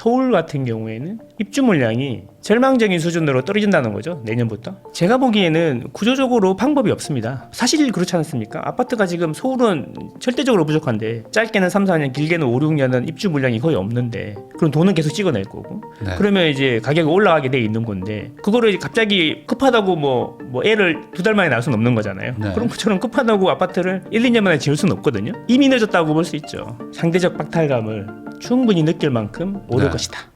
서울 같은 경우에는 입주 물량이 절망적인 수준으로 떨어진다는 거죠. 내년부터. 제가 보기에는 구조적으로 방법이 없습니다. 사실 그렇지 않습니까? 아파트가 지금 서울은 절대적으로 부족한데 짧게는 3, 4년, 길게는 5, 6년은 입주 물량이 거의 없는데 그럼 돈은 계속 찍어낼 거고 네. 그러면 이제 가격이 올라가게 돼 있는 건데 그거를 갑자기 급하다고 뭐, 뭐 애를 두 달 만에 낳을 수는 없는 거잖아요. 네. 그런 것처럼 급하다고 아파트를 1, 2년 만에 지을 수는 없거든요. 이미 늦었다고 볼 수 있죠. 상대적 박탈감을 충분히 느낄 만큼 오를 네. 것이다.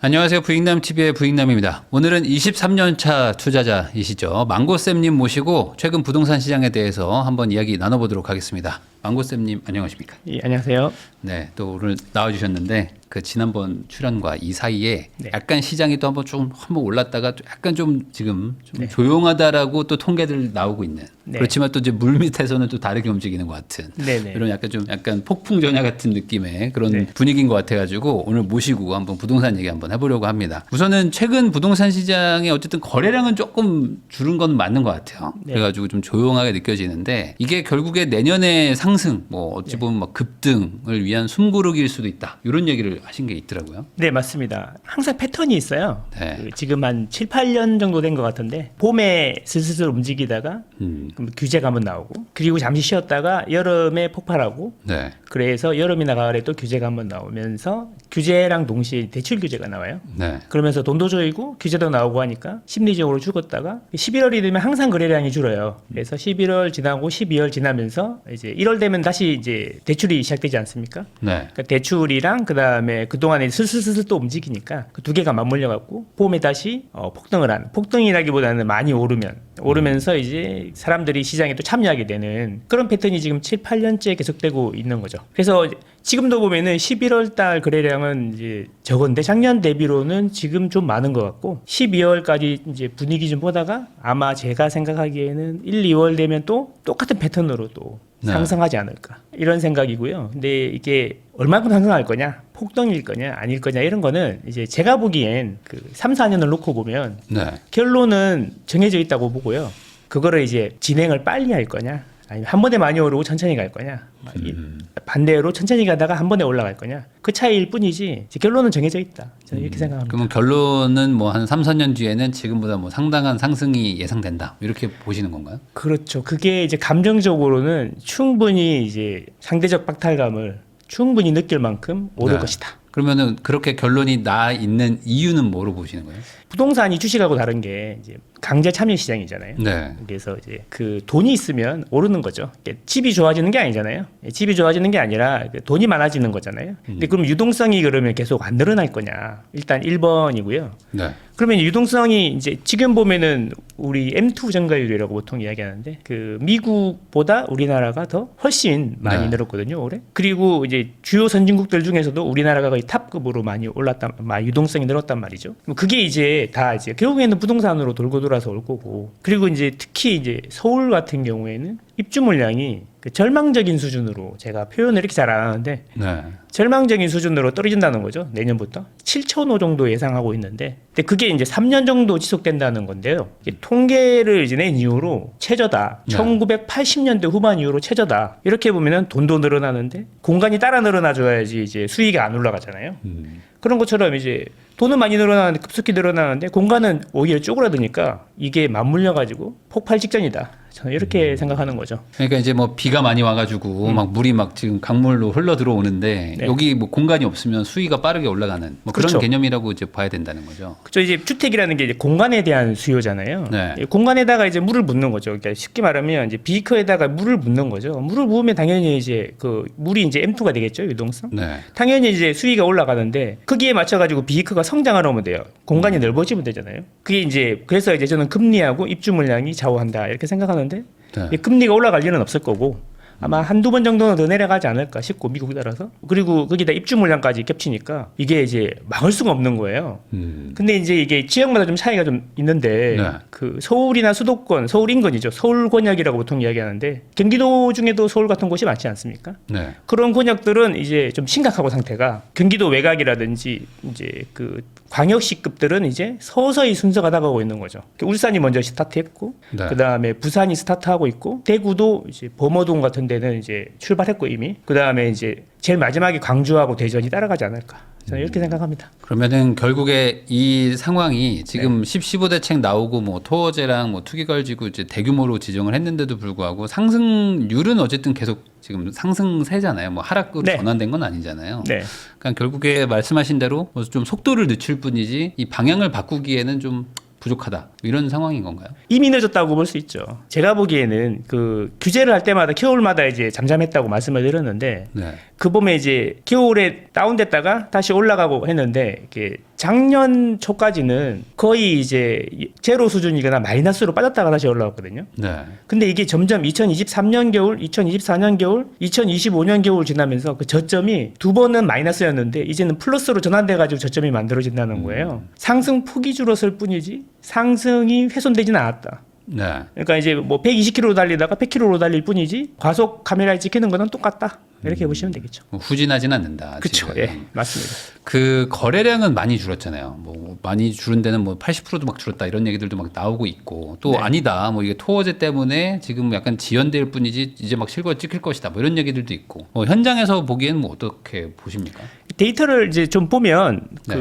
안녕하세요. 부익남 TV의 부익남입니다. 오늘은 23년차 투자자이시죠. 망고쌤님 모시고 최근 부동산 시장에 대해서 한번 이야기 나눠보도록 하겠습니다. 망고쌤님 안녕하십니까? 예, 안녕하세요. 네, 또 오늘 나와주셨는데 그 지난번 출연과 이 사이에 네. 약간 시장이 또 한번 좀 한번 올랐다가 또 약간 좀 지금 좀 네. 조용하다라고 또 통계들 나오고 있는 네. 그렇지만 또 이제 물 밑에서는 또 다르게 움직이는 것 같은 네네. 이런 약간 좀 약간 폭풍 전야 같은 느낌의 그런 네. 분위기인 것 같아가지고 오늘 모시고 한번 부동산 얘기 한번 해보려고 합니다. 우선은 최근 부동산 시장에 어쨌든 거래량은 조금 줄은 건 맞는 것 같아요. 네. 그래가지고 좀 조용하게 느껴지는데 이게 결국에 내년의 상승, 뭐 어찌 네. 보면 막 급등을 위한 숨고르기일 수도 있다. 이런 얘기를 하신 게 있더라고요. 네, 맞습니다. 항상 패턴이 있어요. 네. 그 지금 한 7, 8년 정도 된 것 같은데 봄에 슬슬 움직이다가 음, 그럼 규제가 한번 나오고 그리고 잠시 쉬었다가 여름에 폭발하고 네, 그래서 여름이나 가을에 또 규제가 한번 나오면서 규제랑 동시에 대출 규제가 나와요. 네, 그러면서 돈도 조이고 규제도 나오고 하니까 심리적으로 죽었다가 11월이 되면 항상 거래량이 줄어요. 그래서 11월 지나고 12월 지나면서 이제 1월 되면 다시 이제 대출이 시작되지 않습니까? 네, 그러니까 대출이랑 그 다음에 그 동안에 슬슬슬슬 또 움직이니까 그 두 개가 맞물려 갖고 봄에 다시 어, 폭등을 한 폭등이라기보다는 많이 오르면 오르면서 이제 사람들이 시장에 또 참여하게 되는 그런 패턴이 지금 7, 8년째 계속되고 있는 거죠. 그래서 지금도 보면은 11월 달 거래량은 이제 적은데 작년 대비로는 지금 좀 많은 것 같고 12월까지 이제 분위기 좀 보다가 아마 제가 생각하기에는 1, 2월 되면 또 똑같은 패턴으로 또 네. 상승하지 않을까 이런 생각이고요. 근데 이게 얼마큼 상승할 거냐, 폭등일 거냐, 아닐 거냐 이런 거는 이제 제가 보기엔 그 3, 4년을 놓고 보면 네. 결론은 정해져 있다고 보고요. 그거를 이제 진행을 빨리 할 거냐, 아니면 한 번에 많이 오르고 천천히 갈 거냐, 음. 반대로 천천히 가다가 한 번에 올라갈 거냐, 그 차이일 뿐이지 결론은 정해져 있다. 저는 이렇게 생각합니다. 그러면 결론은 뭐 한 3, 4년 뒤에는 지금보다 뭐 상당한 상승이 예상된다. 이렇게 보시는 건가요? 그렇죠. 그게 이제 감정적으로는 충분히 이제 상대적 박탈감을 충분히 느낄 만큼 오를 네. 것이다. 그러면은 그렇게 결론이 나 있는 이유는 뭐로 보시는 거예요? 부동산이 주식하고 다른 게 이제 강제 참여 시장이잖아요. 네. 그래서 이제 그 돈이 있으면 오르는 거죠. 집이 좋아지는 게 아니잖아요. 예, 집이 좋아지는 게 아니라 그 돈이 많아지는 거잖아요. 근데 그럼 유동성이 그러면 계속 안 늘어날 거냐? 일단 1번이고요. 네. 그러면 유동성이 이제 지금 보면은 우리 M2 증가율이라고 보통 이야기하는데 그 미국보다 우리나라가 더 훨씬 많이 네. 늘었거든요 올해. 그리고 이제 주요 선진국들 중에서도 우리나라가 거의 탑급으로 많이 올랐단, 말 유동성이 늘었단 말이죠. 그게 이제 다 이제 결국에는 부동산으로 돌고 돌 아서 올 거고. 그리고 이제 특히 이제 서울 같은 경우에는 입주 물량이 그 절망적인 수준으로 제가 표현을 이렇게 잘 안 하는데 네. 절망적인 수준으로 떨어진다는 거죠. 내년부터 7천 호 정도 예상하고 있는데, 근데 그게 이제 3년 정도 지속된다는 건데요. 통계를 이제 낸 이후로 최저다. 네. 1980년대 후반 이후로 최저다. 이렇게 보면은 돈도 늘어나는데 공간이 따라 늘어나줘야지 이제 수익이 안 올라가잖아요. 음. 그런 것처럼 이제 돈은 많이 늘어나는데 급속히 늘어나는데 공간은 오히려 쪼그라드니까 이게 맞물려 가지고 폭발 직전이다. 저는 이렇게 생각하는 거죠. 그러니까 이제 뭐 비가 많이 와가지고 막 물이 막 지금 강물로 흘러 들어오는데 음. 네. 여기 뭐 공간이 없으면 수위가 빠르게 올라가는 뭐 그런 그렇죠. 개념이라고 이제 봐야 된다는 거죠. 그죠 이제 주택이라는 게 이제 공간에 대한 수요잖아요. 네. 이 공간에다가 이제 물을 붓는 거죠. 그러니까 쉽게 말하면 이제 비커에다가 물을 붓는 거죠. 물을 부으면 당연히 이제 그 물이 이제 M2가 되겠죠 유동성. 네. 당연히 이제 수위가 올라가는데 거기에 맞춰가지고 비커가 성장하러 오면 돼요. 공간이 넓어지면 되잖아요. 그게 이제 그래서 이제 저는 금리하고 입주 물량이 좌우한다 이렇게 생각하는 데 네. 이 금리가 올라갈 일은 없을 거고 아마 한두 번 정도는 더 내려가지 않을까 싶고 미국 따라서 그리고 거기다 입주 물량까지 겹치니까 이게 이제 막을 수가 없는 거예요. 음. 근데 이제 이게 지역마다 좀 차이가 좀 있는데 네. 그 서울이나 수도권, 서울 인근이죠. 서울 권역이라고 보통 이야기하는데 경기도 중에도 서울 같은 곳이 많지 않습니까? 네. 그런 권역들은 이제 좀 심각하고 상태가 경기도 외곽이라든지 이제 그 광역시급들은 이제 서서히 순서가 나가고 있는 거죠. 울산이 먼저 스타트했고 네. 그다음에 부산이 스타트하고 있고 대구도 이제 범어동 같은 데는 이제 출발했고 이미 그 다음에 이제 제일 마지막에 광주하고 대전이 따라가지 않을까 저는 이렇게 생각합니다. 그러면은 결국에 이 상황이 지금 네. 10, 15 대 책 나오고 뭐 토어제랑 뭐 투기 걸지구 이제 대규모로 지정을 했는데도 불구하고 상승률은 어쨌든 계속 지금 상승세잖아요. 뭐 하락으로 네. 전환된 건 아니잖아요. 네. 그러니까 결국에 말씀하신 대로 뭐좀 속도를 늦출 뿐이지 이 방향을 바꾸기에는 좀 부족하다 이런 상황인 건가요? 이미 늦었다고 볼 수 있죠. 제가 보기에는 그 규제를 할 때마다 겨울마다 이제 잠잠했다고 말씀을 드렸는데 네. 그 봄에 이제 겨울에 다운됐다가 다시 올라가고 했는데 이게 작년 초까지는 거의 이제 제로 수준이거나 마이너스로 빠졌다가 다시 올라왔거든요. 네. 근데 이게 점점 2023년 겨울, 2024년 겨울, 2025년 겨울 지나면서 그 저점이 두 번은 마이너스였는데 이제는 플러스로 전환돼 가지고 저점이 만들어진다는 거예요. 상승 폭이 줄었을 뿐이지 상승이 훼손되지는 않았다. 네. 그러니까 이제 뭐 120km로 달리다가 100km로 달릴 뿐이지 과속 카메라에 찍히는 거는 똑같다. 이렇게 보시면 되겠죠. 뭐 후진하진 않는다. 그렇죠. 예, 맞습니다. 그 거래량은 많이 줄었잖아요. 뭐 많이 줄은 데는 뭐 80%도 막 줄었다 이런 얘기들도 막 나오고 있고 또 네. 아니다. 뭐 이게 토어제 때문에 지금 약간 지연될 뿐이지 이제 막 실거 찍힐 것이다. 뭐 이런 얘기들도 있고. 뭐 현장에서 보기에는 뭐 어떻게 보십니까? 데이터를 이제 좀 보면 네.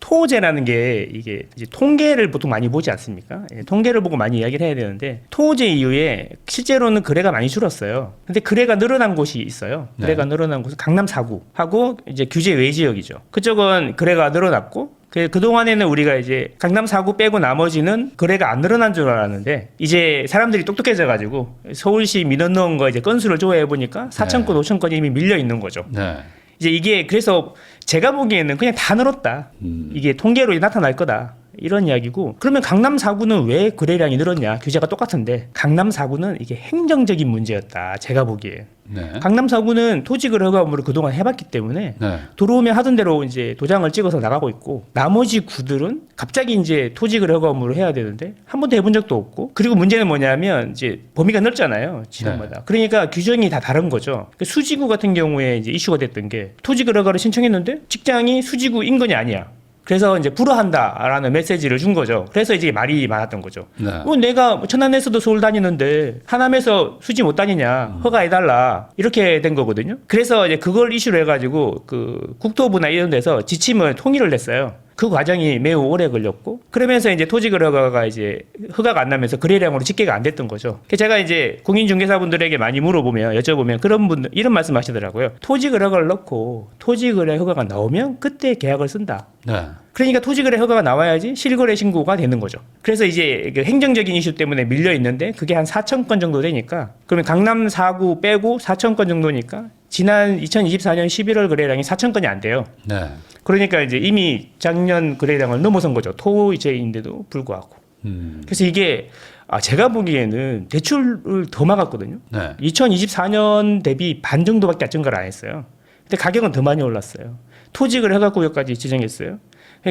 그 토호제라는 게 이게 통계를 보통 많이 보지 않습니까? 예, 통계를 보고 많이 이야기를 해야 되는데 토호제 이후에 실제로는 거래가 많이 줄었어요. 근데 거래가 늘어난 곳이 있어요. 네. 거래가 늘어난 곳은 강남 4구 하고 이제 규제 외 지역이죠. 그쪽은 거래가 늘어났고 그, 그동안에는 우리가 이제 강남 4구 빼고 나머지는 거래가 안 늘어난 줄 알았는데 이제 사람들이 똑똑해져 가지고 서울시 민원 넣은 거 이제 건수를 조회해 보니까 4천 건, 5천 건이 이미 밀려 있는 거죠. 네. 이제 이게 그래서 제가 보기에는 그냥 다 늘었다. 음. 이게 통계로 나타날 거다. 이런 이야기고 그러면 강남 4구는 왜 거래량이 늘었냐? 규제가 똑같은데 강남 4구는 이게 행정적인 문제였다 제가 보기에 네. 강남 4구는 토지 거래 허가 업무를 그동안 해봤기 때문에 네. 들어오면 하던 대로 이제 도장을 찍어서 나가고 있고 나머지 구들은 갑자기 이제 토지 거래 허가 업무를 해야 되는데 한 번도 해본 적도 없고 그리고 문제는 뭐냐면 이제 범위가 넓잖아요 지역마다. 그러니까 규정이 다 다른 거죠. 그 수지구 같은 경우에 이제 이슈가 됐던 게 토지 거래 허가를 신청했는데 직장이 수지구 인근이 아니야 그래서 이제 불허한다라는 메시지를 준 거죠. 그래서 이제 말이 많았던 거죠. 네. 어, 내가 뭐 천안에서도 서울 다니는데 하남에서 수지 못 다니냐 허가해달라 이렇게 된 거거든요. 그래서 이제 그걸 이슈로 해가지고 그 국토부나 이런 데서 지침을 통일을 냈어요. 그 과정이 매우 오래 걸렸고 그러면서 이제 토지 거래 허가가 이제 허가가 안 나면서 거래량으로 집계가 안 됐던 거죠. 제가 이제 공인중개사분들에게 많이 물어보면 여쭤보면 그런 분들 이런 말씀하시더라고요. 토지 거래 허가를 넣고 토지 거래 허가가 나오면 그때 계약을 쓴다. 네. 그러니까 토지거래 허가가 나와야지 실거래 신고가 되는 거죠. 그래서 이제 그 행정적인 이슈 때문에 밀려 있는데 그게 한 4천 건 정도 되니까 그러면 강남 4구 빼고 4천 건 정도니까 지난 2024년 11월 거래량이 4천 건이 안 돼요. 네. 그러니까 이제 이미 작년 거래량을 넘어선 거죠. 토지인데도 불구하고. 음. 그래서 이게 아 제가 보기에는 대출을 더 막았거든요. 네. 2024년 대비 반 정도밖에 증가를 안 했어요. 근데 가격은 더 많이 올랐어요. 토지거래 허가구역까지 지정했어요.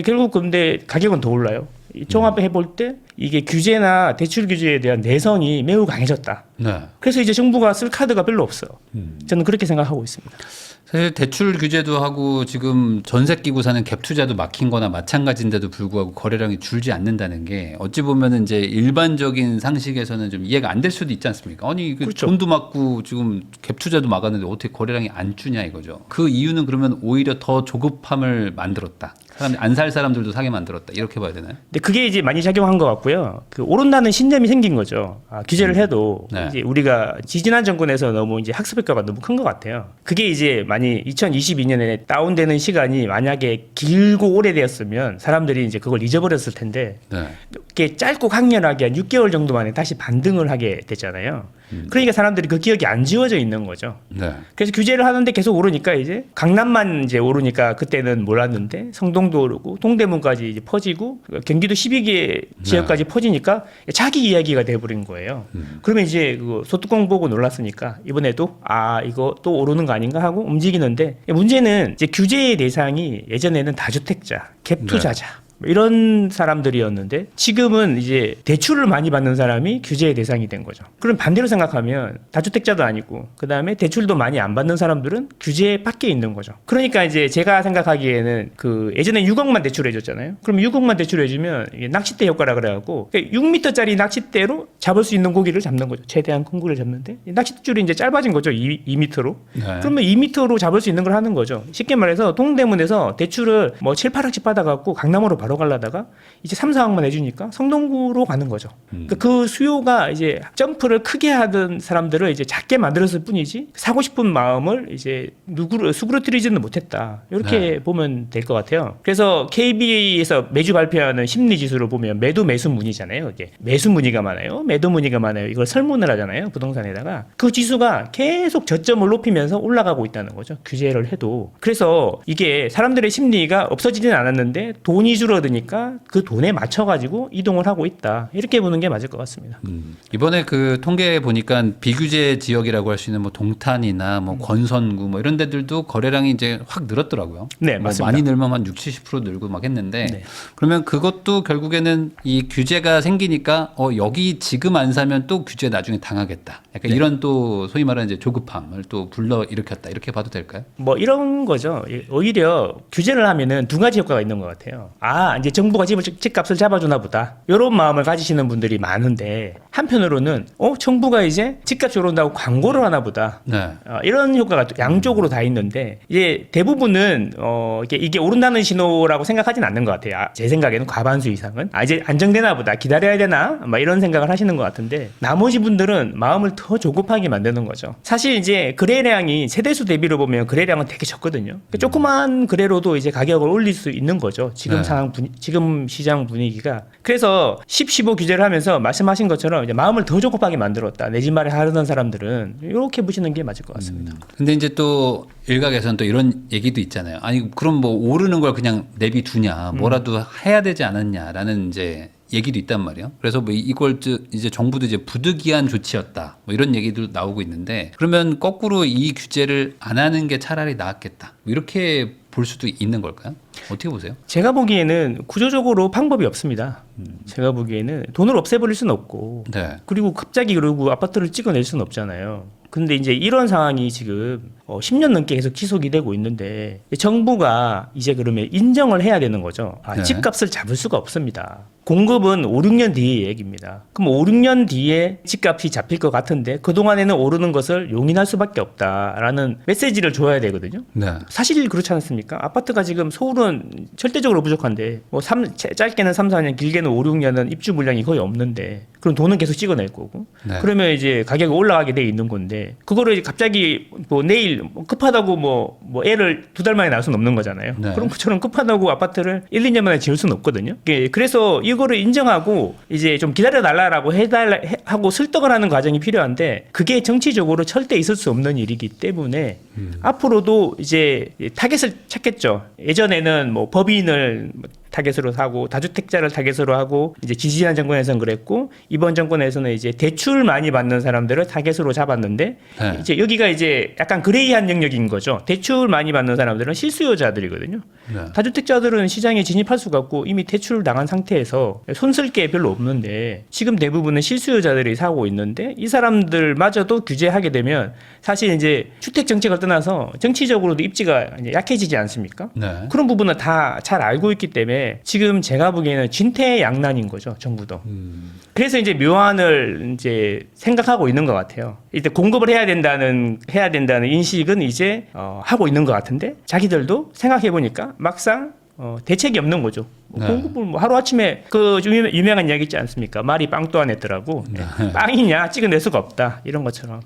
결국 근데 가격은 더 올라요. 이 종합해 볼 때 이게 규제나 대출 규제에 대한 내성이 매우 강해졌다. 네. 그래서 이제 정부가 쓸 카드가 별로 없어요. 음. 저는 그렇게 생각하고 있습니다. 사실 대출 규제도 하고 지금 전세 끼고 사는 갭 투자도 막힌 거나 마찬가지인데도 불구하고 거래량이 줄지 않는다는 게 어찌 보면은 이제 일반적인 상식에서는 좀 이해가 안 될 수도 있지 않습니까? 아니 그 그렇죠. 돈도 막고 지금 갭 투자도 막았는데 어떻게 거래량이 안 주냐 이거죠. 그 이유는 그러면 오히려 더 조급함을 만들었다. 사람 안살 사람들도 사게 만들었다. 이렇게 봐야 되나요? 그게 이제 많이 작용한 것 같고요. 그 오른다는 신념이 생긴 거죠. 아, 규제를 해도 네. 이제 우리가 지지난 정권에서 너무 이제 학습 효과가 너무 큰 것 같아요. 그게 이제 많이 2022년에 다운되는 시간이 만약에 길고 오래되었으면 사람들이 이제 그걸 잊어버렸을 텐데 네. 이렇게 짧고 강렬하게 한 6개월 정도 만에 다시 반등을 하게 됐잖아요. 그러니까 사람들이 그 기억이 안 지워져 있는 거죠. 네. 그래서 규제를 하는데 계속 오르니까 이제 강남만 이제 오르니까 그때는 몰랐는데 성동도 오르고 동대문까지 이제 퍼지고 경기 도 12개 지역까지 퍼지니까 자기 이야기가 돼버린 거예요. 그러면 이제 그 소뚜껑 보고 놀랐으니까 이번에도 아 이거 또 오르는 거 아닌가 하고 움직이는데 문제는 이제 규제의 대상이 예전에는 다주택자, 갭투자자 뭐 이런 사람들이었는데 지금은 이제 대출을 많이 받는 사람이 규제의 대상이 된 거죠. 그럼 반대로 생각하면 다주택자도 아니고 그 다음에 대출도 많이 안 받는 사람들은 규제 밖에 있는 거죠. 그러니까 이제 제가 생각하기에는 그 예전에 6억만 대출해 줬잖아요. 그럼 6억만 대출해 주면 이게 낚싯대 효과라 그래 갖고 6m짜리 낚싯대로 잡을 수 있는 고기를 잡는 거죠. 최대한 큰 고기를 잡는데 이 낚싯줄이 이제 짧아진 거죠. 2, 2m로. 네. 그러면 2m로 잡을 수 있는 걸 하는 거죠. 쉽게 말해서 동대문에서 대출을 뭐 7, 8억씩 받아 갖고 강남으로 바로 가려다가 이제 3, 4억만 해주니까 성동구로 가는 거죠. 그러니까 그 수요가 이제 점프를 크게 하던 사람들을 이제 작게 만들었을 뿐이지 사고 싶은 마음을 이제 누구를 수그러뜨리지는 못했다. 이렇게 보면 될 것 같아요. 그래서 KB에서 매주 발표하는 심리 지수를 보면 매도 매수 문의잖아요. 이게 매수 문의가 많아요. 매도 문의가 많아요. 이걸 설문을 하잖아요. 부동산에다가 그 지수가 계속 저점을 높이면서 올라가고 있다는 거죠. 규제를 해도. 그래서 이게 사람들의 심리가 없어지진 않았는데 돈이 줄어 드니까 그 돈에 맞춰가지고 이동을 하고 있다. 이렇게 보는 게 맞을 것 같습니다. 음. 이번에 그 통계 보니까 비규제 지역이라고 할 수 있는 뭐 동탄이나 뭐 권선구 뭐 이런 데들도 거래량이 이제 확 늘었더라고요. 네, 뭐 맞습니다. 많이 늘면 한 60, 70% 늘고 막 했는데 네. 그러면 그것도 결국에는 이 규제가 생기니까 어 여기 지금 안 사면 또 규제 나중에 당하겠다. 네. 약간 이런 또 소위 말하는 이제 조급함을 또 불러 일으켰다. 이렇게 봐도 될까요? 뭐 이런 거죠. 예, 오히려 규제를 하면은 두 가지 효과가 있는 것 같아요. 아, 이제 정부가 집을 집값을 잡아주나 보다. 이런 마음을 가지시는 분들이 많은데 한편으로는 어, 정부가 이제 집값 이 오른다고 광고를 하나 보다. 네. 어, 이런 효과가 또 양쪽으로 다 있는데 이제 대부분은 어 이게, 이게 오른다는 신호라고 생각하진 않는 것 같아요. 아, 제 생각에는 과반수 이상은 아 이제 안정되나 보다 기다려야 되나 막 이런 생각을 하시는 것 같은데 나머지 분들은 마음을 더 조급하게 만드는 거죠. 사실 이제 거래량이 세대수 대비로 보면 거래량은 되게 적거든요. 그러니까 조그만 거래로도 이제 가격을 올릴 수 있는 거죠. 지금 네. 상황 분위, 지금 시장 분위기가 그래서 10, 15 규제를 하면서 말씀하신 것처럼 이제 마음을 더 조급하게 만들었다. 내집 말에 하려던 사람들은 이렇게 보시는 게 맞을 것 같습니다. 근데 이제 또 일각에서는 또 이런 얘기도 있잖아요. 아니 그럼 뭐 오르는 걸 그냥 내비 두냐, 뭐라도 해야 되지 않았냐라는 이제 얘기도 있단 말이에요. 그래서 뭐 이걸 저- 이제 정부도 이제 부득이한 조치였다. 뭐 이런 얘기도 나오고 있는데 그러면 거꾸로 이 규제를 안 하는 게 차라리 나았겠다. 뭐 이렇게 볼 수도 있는 걸까요? 어떻게 보세요? 제가 보기에는 구조적으로 방법이 없습니다. 제가 보기에는 돈을 없애버릴 수는 없고 네. 그리고 갑자기 그러고 아파트를 찍어낼 수는 없잖아요. 근데 이제 이런 상황이 지금 어, 10년 넘게 계속 지속이 되고 있는데 정부가 이제 그러면 인정을 해야 되는 거죠. 아, 네. 집값을 잡을 수가 없습니다. 공급은 5, 6년 뒤의 얘기입니다. 그럼 5, 6년 뒤에 집값이 잡힐 것 같은데 그동안에는 오르는 것을 용인할 수밖에 없다라는 메시지를 줘야 되거든요. 네. 사실 그렇지 않습니까? 아파트가 지금 서울은 절대적으로 부족한데 뭐 삼, 차- 짧게는 3, 4년, 길게는 5, 6년은 입주 물량이 거의 없는데 그럼 돈은 계속 찍어낼 거고 네. 그러면 이제 가격이 올라가게 돼 있는 건데 그거를 갑자기 뭐 내일 뭐 급하다고 뭐, 뭐 애를 두 달 만에 낳을 수는 없는 거잖아요. 네. 그런 것처럼 급하다고 아파트를 1, 2년 만에 지을 수는 없거든요. 예, 그래서 이 거를 인정하고 이제 좀 기다려 달라라고 해달라 해- 하고 설득을 하는 과정이 필요한데 그게 정치적으로 절대 있을 수 없는 일이기 때문에 앞으로도 이제 타겟을 찾겠죠. 예전에는 뭐 법인을 타겟으로 하고 다주택자를 타겟으로 하고 이제 지지난 정권에서는 그랬고 이번 정권에서는 이제 대출 많이 받는 사람들을 타겟으로 잡았는데 네. 이제 여기가 이제 약간 그레이한 영역인 거죠. 대출 많이 받는 사람들은 실수요자들이거든요. 네. 다주택자들은 시장에 진입할 수가 없고 이미 대출을 당한 상태에서 손쓸 게 별로 없는데 지금 대부분은 실수요자들이 사고 있는데 이 사람들마저도 규제하게 되면 사실 이제 주택 정책을 떠나서 정치적으로도 입지가 약해지지 않습니까? 네. 그런 부분은 다 잘 알고 있기 때문에 지금 제가 보기에는 진퇴양난인 거죠 정부도. 음. 그래서 이제 묘안을 이제 생각하고 있는 것 같아요. 이제 공급을 해야 된다는 해야 된다는 인식은 이제 어, 하고 있는 것 같은데 자기들도 생각해 보니까 막상 어, 대책이 없는 거죠. 뭐 네. 공급을 뭐 하루 아침에 그 유명한 이야기 있지 않습니까? 말이 빵도 안 했더라고. 네. 빵이냐 찍어낼 수가 없다 이런 것처럼.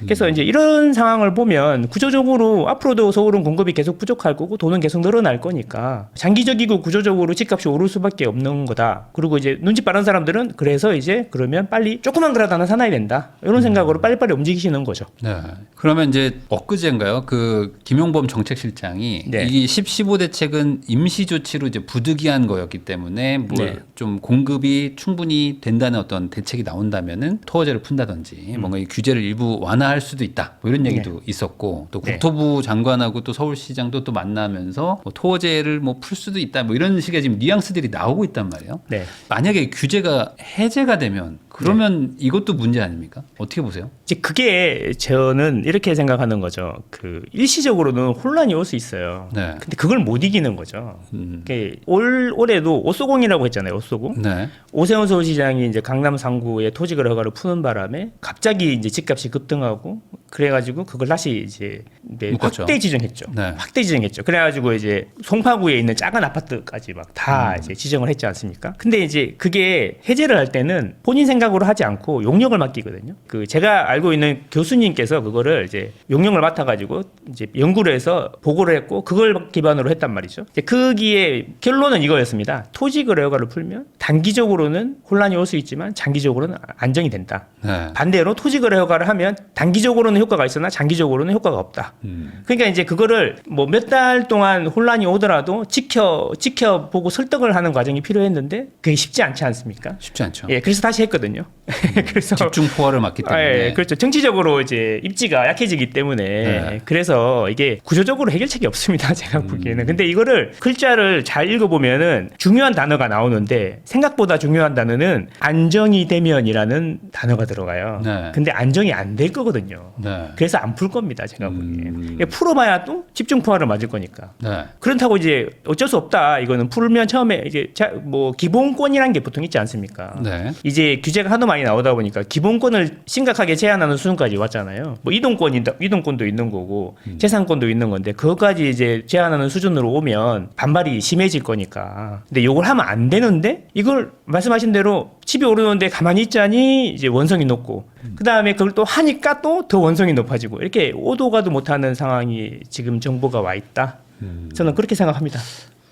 그래서 이제 이런 상황을 보면 구조적으로 앞으로도 서울은 공급이 계속 부족할 거고 돈은 계속 늘어날 거니까 장기적이고 구조적으로 집값이 오를 수밖에 없는 거다. 그리고 이제 눈치 빠른 사람들은 그래서 이제 그러면 빨리 조그만 거라도 하나 사놔야 된다. 이런 생각으로 빨리빨리 움직이시는 거죠. 네. 그러면 이제 엊그제인가요? 그 김용범 정책실장이 네. 이 10, 15 대책은 임시 조치로 이제 부득이한 거였기 때문에 뭐 네. 좀 공급이 충분히 된다는 어떤 대책이 나온다면은 토어제를 푼다든지 뭔가 이 규제를 일부 완화할 수도 있다. 뭐 이런 얘기도 있었고 또 네. 국토부 장관하고 또 서울시장도 또 만나면서 뭐 토어제를 뭐 풀 수도 있다. 뭐 이런 식의 지금 뉘앙스들이 나오고 있단 말이에요. 네. 만약에 규제가 해제가 되면 그러면 이것도 문제 아닙니까? 어떻게 보세요? 이제 그게 저는 이렇게 생각하는 거죠. 그 일시적으로는 혼란이 올 수 있어요. 네. 근데 그걸 못 이기는 거죠. 음. 올 올해도 오쏘공이라고 했잖아요. 오쏘공. 네. 오세훈 서울시장이 이제 강남 상구에 토지 거래 허가를 푸는 바람에 갑자기 이제 집값이 급 등하고 그래가지고 그걸 다시 이제 네. 확대 지정했죠. 네. 확대 지정했죠. 그래가지고 이제 송파구에 있는 작은 아파트까지 막다 음. 이제 지정을 했지 않습니까? 근데 이제 그게 해제를 할 때는 본인 생각으로 하지 않고 용역을 맡기거든요. 그 제가 알고 있는 교수님께서 그거를 이제 용역을 맡아가지고 이제 연구를 해서 보고를 했고 그걸 기반으로 했단 말이죠. 이제 거기에 결론은 이거였습니다. 토지 거래 허가를 풀면 단기적으로는 혼란이 올 수 있지만 장기적으로는 안정이 된다. 네. 반대로 토지 거래 허가를 하면 단기적으로는 효과가 있으나 장기적으로는 효과가 없다. 음. 그러니까 이제 그거를 뭐 몇 달 동안 혼란이 오더라도 지켜 지켜보고 설득을 하는 과정이 필요했는데 그게 쉽지 않지 않습니까? 쉽지 않죠. 예, 그래서 다시 했거든요. 그래서 집중 포화를 맞기 아, 때문에. 예, 그렇죠. 정치적으로 이제 입지가 약해지기 때문에 네. 그래서 이게 구조적으로 해결책이 없습니다. 제가 보기에는. 근데 이거를 글자를 잘 읽어보면은 중요한 단어가 나오는데 생각보다 중요한 단어는 안정이 되면이라는 단어가 들어가요. 네. 근데 안정이 안 될 거거든요. 네. 그래서 안 풀 겁니다. 제가 보기에는. 음. 이게 풀어봐야 또 집중 포화를 맞을 거니까. 네. 그렇다고 이제 어쩔 수 없다. 이거는 풀면 처음에 이제 자, 뭐 기본권이라는 게 보통 있지 않습니까? 네. 이제 규제가 하도 많이 나오다 보니까 기본권을 심각하게 제한하는 수준까지 왔잖아요. 뭐 이동권이 이동권도 있는 거고 음. 재산권도 있는 건데 그것까지 이제 제한하는 수준으로 오면 반발이 심해질 거니까. 근데 이걸 하면 안 되는데 이걸 말씀하신 대로 집이 오르는데 가만히 있자니 이제 원성이 높고 음. 그 다음에 그걸 또 하니까 또 더 원성이 높아지고 이렇게 오도 가도 못하는 상황이 지금 정보가 와 있다. 음. 저는 그렇게 생각합니다.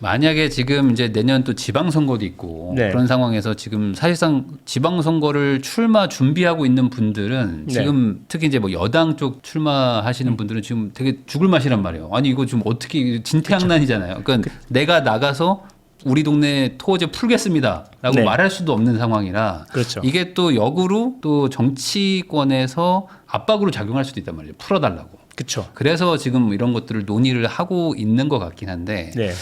만약에 지금 이제 내년 또 지방선거도 있고 네. 그런 상황에서 지금 사실상 지방선거를 출마 준비하고 있는 분들은 네. 지금 특히 이제 뭐 여당 쪽 출마하시는 분들은 지금 되게 죽을 맛이란 말이에요. 아니 이거 좀 어떻게 진퇴양난이잖아요. 그러니까 내가 나가서 우리 동네 토어제 풀겠습니다라고 네. 말할 수도 없는 상황이라 그렇죠. 이게 또 역으로 또 정치권에서 압박으로 작용할 수도 있단 말이에요. 풀어달라고. 그렇죠. 그래서 지금 이런 것들을 논의를 하고 있는 것 같긴 한데 네.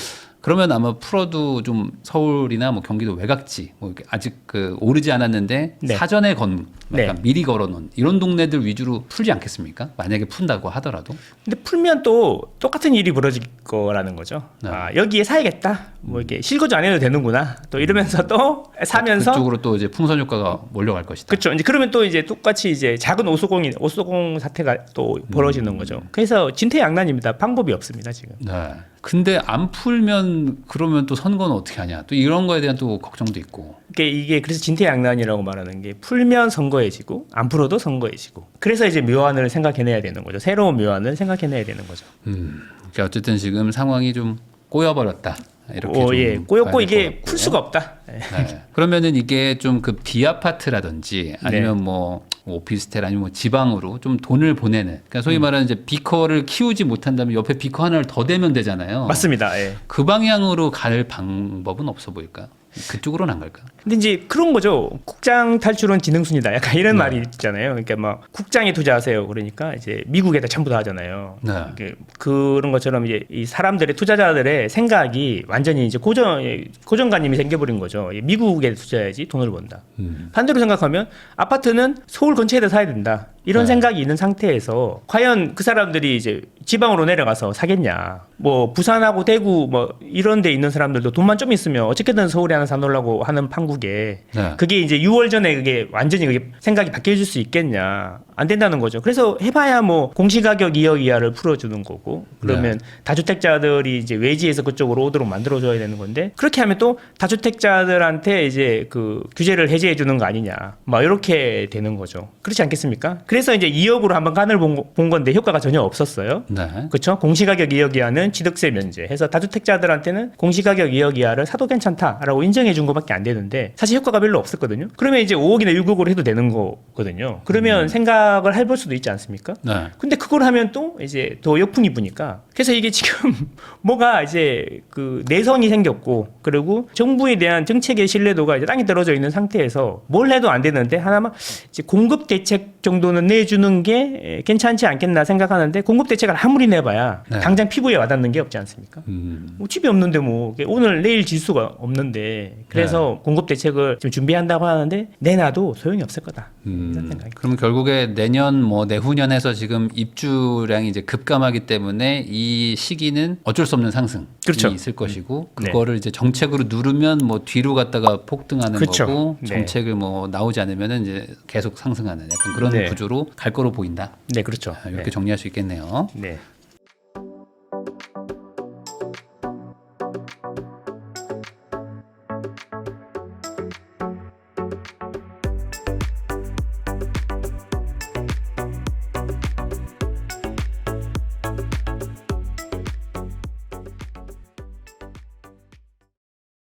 그러면 아마 풀어도 좀 서울이나 뭐 경기도 외곽지 뭐 아직 그 오르지 않았는데 네. 사전에 건 약간 네. 미리 걸어놓은 이런 동네들 위주로 풀지 않겠습니까? 만약에 푼다고 하더라도 근데 풀면 또 똑같은 일이 벌어질 거라는 거죠. 네. 아, 여기에 사야겠다. 뭐 이렇게 실거주 안 해도 되는구나. 또 이러면서 또 사면서 그쪽으로 또 이제 풍선 효과가 몰려갈 것이다. 그렇죠. 이제 그러면 또 이제 똑같이 이제 작은 오소공이 오소공 사태가 또 벌어지는 음. 거죠. 그래서 진퇴양난입니다. 방법이 없습니다 지금. 네. 근데 안 풀면 그러면 또 선거는 어떻게 하냐? 또 이런 거에 대한 또 걱정도 있고. 이게 이게 그래서 진퇴양난이라고 말하는 게 풀면 선거 해지고 안 풀어도 선거해지고. 그래서 이제 묘안을 생각해내야 되는 거죠. 새로운 묘안을 생각해내야 되는 거죠. 음. 그러니까 어쨌든 지금 상황이 좀 꼬여버렸다. 이렇게 어, 좀 예, 꼬였고 이게 같고요. 풀 수가 없다. 예. 네. 그러면은 이게 좀 그 비아파트라든지 아니면 뭐 오피스텔 아니면 뭐 지방으로 좀 돈을 보내는 그러니까 음. 소위 말하는 이제 비커를 키우지 못한다면 옆에 비커 하나를 더 대면 되잖아요. 맞습니다. 예. 그 방향으로 갈 방법은 없어 보일까? 그쪽으로는 안 갈까? 근데 이제 그런 거죠. 국장 탈출은 지능순이다. 약간 이런 네. 말이 있잖아요. 그러니까 막 국장에 투자하세요. 그러니까 이제 미국에다 전부 다 하잖아요. 네. 그런 것처럼 이제 이 사람들의 투자자들의 생각이 완전히 이제 고정 고정관념이 생겨버린 거죠. 이 미국에 투자해야지 돈을 번다. 음. 반대로 생각하면 아파트는 서울 근처에다 사야 된다. 이런 네. 생각이 있는 상태에서 과연 그 사람들이 이제 지방으로 내려가서 사겠냐. 뭐 부산하고 대구 뭐 이런 데 있는 사람들도 돈만 좀 있으면 어떻게든 서울에 하나 사놓으려고 하는 판국에 네. 그게 이제 6월 전에 그게 완전히 그게 생각이 바뀌어질 수 있겠냐. 안 된다는 거죠. 그래서 해봐야 뭐 공시가격 2억 이하를 풀어주는 거고 그러면 다주택자들이 이제 외지에서 그쪽으로 오도록 만들어줘야 되는 건데 그렇게 하면 또 다주택자들한테 이제 그 규제를 해제해 주는 거 아니냐. 막 이렇게 되는 거죠. 그렇지 않겠습니까? 그래서 이제 2억으로 한번 간을 본, 거- 본 건데 효과가 전혀 없었어요. 네. 그렇죠? 공시가격 2억 이하는 취득세 면제 해서 다주택자들한테는 공시가격 2억 이하를 사도 괜찮다라고 인정해 준 거밖에 안 되는데 사실 효과가 별로 없었거든요. 그러면 이제 5억이나 6억으로 해도 되는 거거든요. 그러면 생각을 해볼 수도 있지 않습니까? 네. 근데 그걸 하면 또 이제 더 역풍이 부니까 그래서 이게 지금 뭐가 이제 그 내성이 생겼고 그리고 정부에 대한 정책의 신뢰도가 이제 땅에 떨어져 있는 상태에서 뭘 해도 안 되는데 하나만 이제 공급 대책 정도는 내주는 게 괜찮지 않겠나 생각하는데 공급 대책을 아무리 내봐야 네. 당장 피부에 와닿는 게 없지 않습니까? 음. 뭐 집이 없는데 뭐 오늘 내일 지수가 없는데 그래서 공급 대책을 지금 준비한다고 하는데 내놔도 소용이 없을 거다 이런 음, 생각이 그럼 결국에 내년 뭐 내후년 해서 지금 입주량이 이제 급감하기 때문에 이 시기는 어쩔 수 없는 상승이 그렇죠. 있을 것이고 네. 그거를 이제 정책으로 누르면 뭐 뒤로 갔다가 폭등하는 그렇죠. 거고 네. 정책을 뭐 나오지 않으면은 이제 계속 상승하는 약간 그런 네. 구조로 갈 거로 보인다. 네 그렇죠. 아, 이렇게 네. 정리할 수 있겠네요. 네.